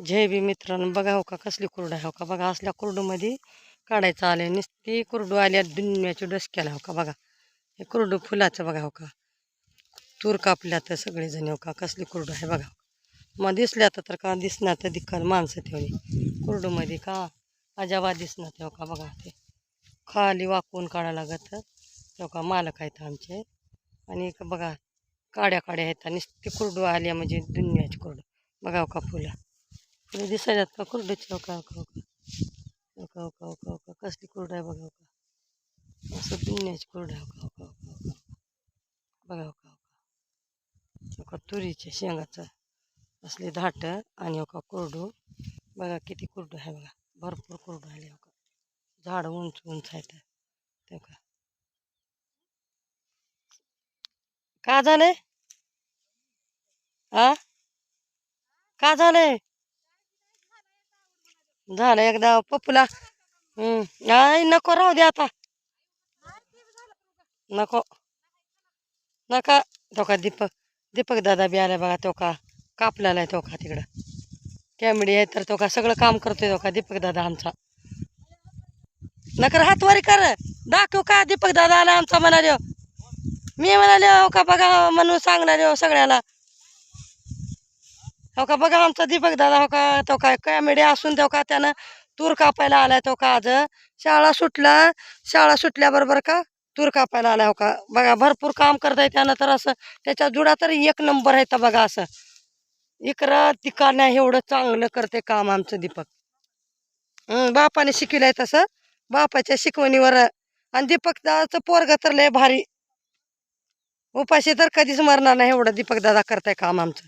जय बी मित्रांनो बघा हो का कसली कुरडू आहे हो का? बघा असल्या कुरडूमध्ये काढायचं आले नुसती कुरडू आल्या दुनियाच्या डसक्याला हो का? बघा हे कुरडू फुलाचं बघा हो का? तूर कापल्या तर सगळेजण हो का? कसली कुरडू आहे बघा हो मग दिसल्या तर का दिसणार तर दिक्कत माणसं ठेवली. कुरडूमध्ये का अजाबा दिसणार ते हो का? बघा ते खाली वाकून काढा लागत हो का? मालक आहेत आमचे. आणि एक बघा काड्या काड्या आहेत आणि नुसती कुरडू आल्या म्हणजे दुनियाची कुरडू. बघा हो का फुलं. फुलं दिसायलात का कुरडूची हो का हो का हो का का कसली कुरडू आहे बघा हो का असं दुनियाची कुरडू आहे हो का हो का बघा हो का हो का का तुरीच्या शेंगाचं असले धाट आणि हो का कुरडू. बघा किती कुरडू आहे बघा. भरपूर कुरडू आले हो का झाड उंच उंच आहेत ते का का झालंय? आ? का झालंय? झालं एकदा पप्पूला. हम्म. नाही नको राहू दे आता. नको. नका. तो का दीपक दीपक दादा बी आला बघा तो का कापलेला आहे तो का तिकडं. कॅमेडी आहे तर तो का सगळं काम करतोय तो का दीपक दादा आमचा. नकर हातवारी कर. दाखव का दीपक दादा आला आमचा म्हणाले. मी म्हणाले हो का बघा म्हणून सांगणार हो सगळ्याला. हो का? बघा आमचा दीपक दादा हो का तो काय कॅमेडी असून तो का त्यानं तूर कापायला आलाय तो का आज? शाळा सुटला. शाळा सुटल्याबरोबर का तूर कापायला आलाय हो का? बघा भरपूर काम करताय त्यानं तर असं त्याच्या जुडा तर एक नंबर आहे तर बघा असं. इकडं तिका नाही एवढं चांगलं करते काम आमचं दीपक. बापाने शिकवलंय तसं. बापाच्या शिकवणीवर. आणि दीपक दादाचं पोरग तर लय भारी. उपाशी तर कधीच मरणार नाही एवढं दीपक दादा करताय काम आमचं.